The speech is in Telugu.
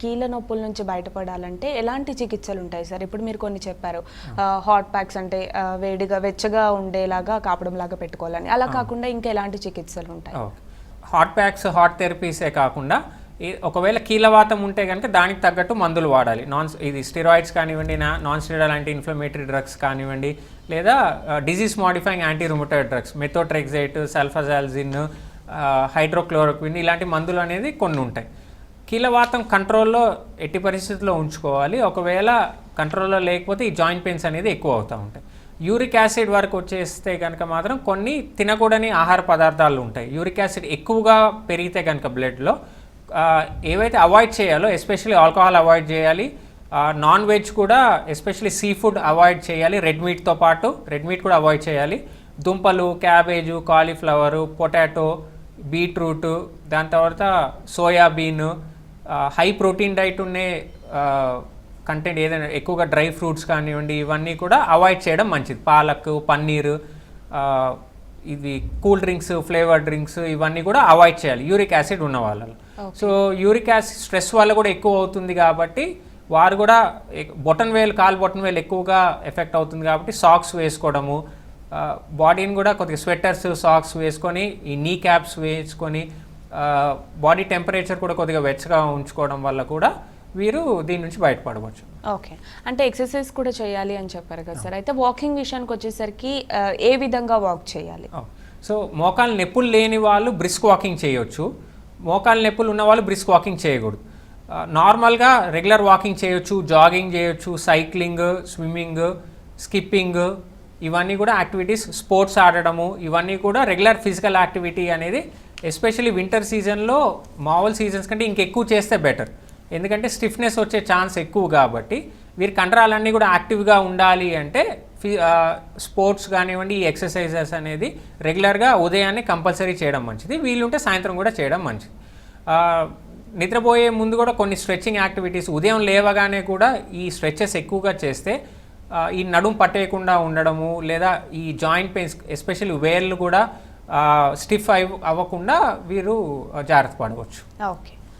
కీళ్ళ నొప్పుల నుంచి బయటపడాలంటే ఎలాంటి చికిత్సలు ఉంటాయి సార్? ఇప్పుడు మీరు కొన్ని చెప్పారు. హాట్ ప్యాక్స్ అంటే వేడిగా వెచ్చగా ఉండేలాగా కాపడం లాగా పెట్టుకోవాలని. అలా కాకుండా ఇంకా ఎలాంటి చికిత్సలు ఉంటాయి? హాట్ ప్యాక్స్ హాట్ థెరపీసే కాకుండా ఒకవేళ కీలవాతం ఉంటే కనుక దానికి తగ్గట్టు మందులు వాడాలి. నాన్ ఇది స్టిరాయిడ్స్ కానివ్వండి non steroid anti inflammatory drugs కానివ్వండి లేదా disease modifying anti rheumatoid drugs methotrexate sulfasalazine hydroxychloroquine ఇలాంటి మందులు అనేది కొన్ని ఉంటాయి. కీలవాతం కంట్రోల్లో ఎట్టి పరిస్థితుల్లో ఉంచుకోవాలి. ఒకవేళ కంట్రోల్లో లేకపోతే ఈ జాయింట్ పెయిన్స్ అనేది ఎక్కువ అవుతూ ఉంటాయి. యూరిక్ యాసిడ్ వరకు వచ్చేస్తే కనుక మాత్రం కొన్ని తినకూడని ఆహార పదార్థాలు ఉంటాయి. యూరిక్ యాసిడ్ ఎక్కువగా పెరిగితే కనుక బ్లడ్లో ఏవైతే అవాయిడ్ చేయాలో ఎస్పెషల్లీ ఆల్కహాల్ అవాయిడ్ చేయాలి నాన్ వెజ్ కూడా ఎస్పెషల్లీ సీ ఫుడ్ అవాయిడ్ చేయాలి రెడ్ మీట్తో పాటు రెడ్ మీట్ కూడా అవాయిడ్ చేయాలి. దుంపలు క్యాబేజు కాలీఫ్లవరు పొటాటో బీట్రూటు దాని తర్వాత సోయాబీన్ హై ప్రోటీన్ డైట్ ఉండే కంటెంట్ ఏదైనా ఎక్కువగా డ్రై ఫ్రూట్స్ కానివ్వండి ఇవన్నీ కూడా అవాయిడ్ చేయడం మంచిది. పాలక్ పన్నీర్ ఇది కూల్ డ్రింక్స్ ఫ్లేవర్ డ్రింక్స్ ఇవన్నీ కూడా అవాయిడ్ చేయాలి. యూరిక్ యాసిడ్ ఉన్న వాళ్ళలో. సో యూరిక్ యాసిడ్ స్ట్రెస్ వల్ల కూడా ఎక్కువ అవుతుంది కాబట్టి వారు కూడా బొటన్ వేలు కాలు బొటన్ వేలు ఎక్కువగా ఎఫెక్ట్ అవుతుంది కాబట్టి సాక్స్ వేసుకోవడము బాడీని కూడా కొద్దిగా స్వెటర్స్ సాక్స్ వేసుకొని ఈ నీ క్యాప్స్ వేసుకొని బాడీ టెంపరేచర్ కూడా కొద్దిగా వెచ్చగా ఉంచుకోవడం వల్ల కూడా వీరు దీని నుంచి బయటపడవచ్చు. ఓకే. అంటే ఎక్సర్సైజ్ కూడా చేయాలి అని చెప్పారు కదా సార్. అయితే వాకింగ్ విషయానికి వచ్చేసరికి ఏ విధంగా వాక్ చేయాలి? సో మోకాలు నొప్పులు లేని వాళ్ళు బ్రిస్క్ వాకింగ్ చేయొచ్చు. మోకాలు నొప్పులు ఉన్న వాళ్ళు బ్రిస్క్ వాకింగ్ చేయకూడదు. నార్మల్గా రెగ్యులర్ వాకింగ్ చేయొచ్చు జాగింగ్ చేయొచ్చు సైక్లింగ్ స్విమ్మింగ్ స్కిప్పింగ్ ఇవన్నీ కూడా యాక్టివిటీస్ స్పోర్ట్స్ ఆడడము ఇవన్నీ కూడా రెగ్యులర్ ఫిజికల్ యాక్టివిటీ అనేది ఎస్పెషల్లీ వింటర్ సీజన్లో మామూలు సీజన్స్ కంటే ఇంకెక్కువ చేస్తే బెటర్. ఎందుకంటే స్టిఫ్నెస్ వచ్చే ఛాన్స్ ఎక్కువ కాబట్టి వీరి కండరాలన్నీ కూడా యాక్టివ్గా ఉండాలి అంటే స్పోర్ట్స్ కానివ్వండి ఈ ఎక్సర్సైజెస్ అనేది రెగ్యులర్గా ఉదయాన్నే కంపల్సరీ చేయడం మంచిది. వీలుంటే సాయంత్రం కూడా చేయడం మంచిది. నిద్రపోయే ముందు కూడా కొన్ని స్ట్రెచ్చింగ్ యాక్టివిటీస్ ఉదయం లేవగానే కూడా ఈ స్ట్రెచెస్ ఎక్కువగా చేస్తే ఈ నడుం పట్టేయకుండా ఉండడము లేదా ఈ జాయింట్ పెయిన్స్ ఎస్పెషల్లీ వేర్లు కూడా స్టిఫ్ అవ్ అవ్వకుండా వీరు జాగ్రత్త పడవచ్చు. ఓకే.